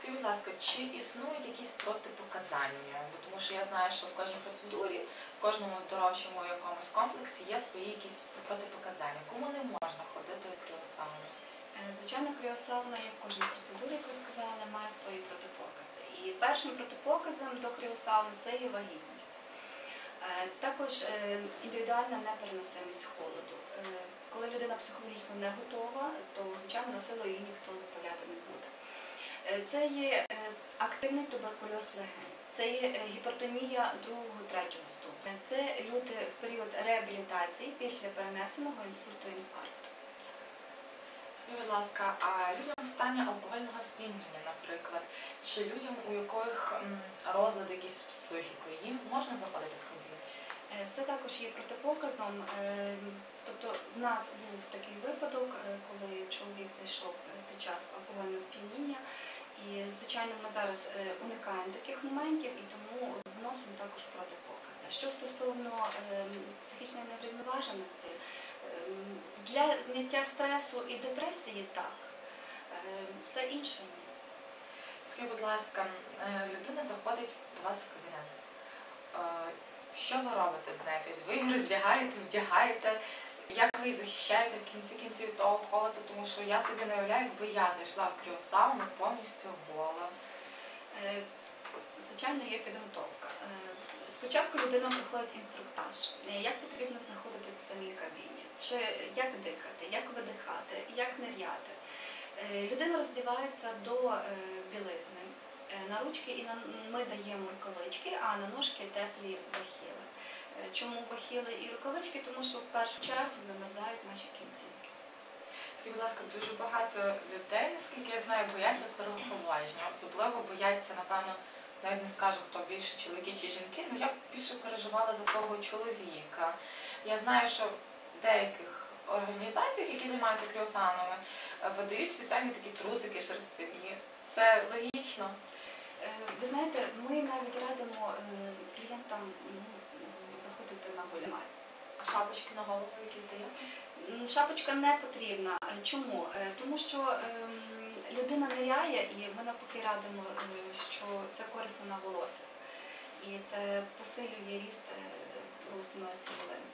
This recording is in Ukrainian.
Скажіть, будь ласка, чи існують якісь протипоказання? Бо тому що я знаю, що в кожній процедурі, в кожному оздоровчому якомусь комплексі є свої якісь протипоказання. Кому не можна ходити кріосауну? Е, Звичайно, кріосауна, як в кожній процедурі, як ви сказали, має свої протипокази. І першим протипоказом до кріосауни це є вагітність. Е, Також е, індивідуальна непереносимість холоду. Коли людина психологічно не готова, то звичайно на силу її ніхто заставляти не буде. Е, Це є е, активний туберкульоз легень, це є е, гіпертонія другого, третього ступеня. Це люди в період реабілітації після перенесеного інсульту інфаркту. Скажіть, будь ласка, а людям в стані алкогольного сп'яніння, наприклад, чи людям, у яких м, розлади якісь з психікою, їм можна заходити в кабіну? Е, Це також є протипоказом. Тобто в нас був такий випадок, коли чоловік зайшов під час алкогольного звичайно, ми зараз е, уникаємо таких моментів і тому вносимо також протипокази. Що стосовно е, психічної неврівноваженості, е, для зняття стресу і депресії так, все інше ні. Скажіть, будь ласка, людина заходить до вас в кабінет. Що ви робите з нею? Тобто Ви її роздягаєте, вдягаєте, як ви її захищаєте в кінці кінців того холоду, тому що я собі не уявляю, якби я зайшла в кріосауну повністю гола. Е, Звичайно, є підготовка. Е, Спочатку людина проходить інструктаж, е, як потрібно знаходитися в самій кабіні, чи як дихати, як видихати, як ниряти. Людина роздівається до білизни. На ручки і на ми даємо рукавички, а на ножки теплі бахіли. Чому бахіли і рукавички? Тому що в першу чергу замерзають наші кінцівки. Скажіть, будь ласка, дуже багато людей, наскільки я знаю, бояться переохолодження. Особливо бояться, напевно, навіть не скажу, хто більше чоловіки чи жінки, але я більше переживала за свого чоловіка. Я знаю, що деяких організаціях, які займаються кріосанами, видають спеціальні такі трусики шерстяні. Це логічно. Е, Ви знаєте, ми навіть радимо е, клієнтам ну, заходити на голімай. Шапочки на голову якісь даєте? Шапочка не потрібна. Е, Чому? Е, Тому що ем, людина ниряє, і ми навпаки радимо, е, що це корисно на волосся. І це посилює ріст волосяної цибулини.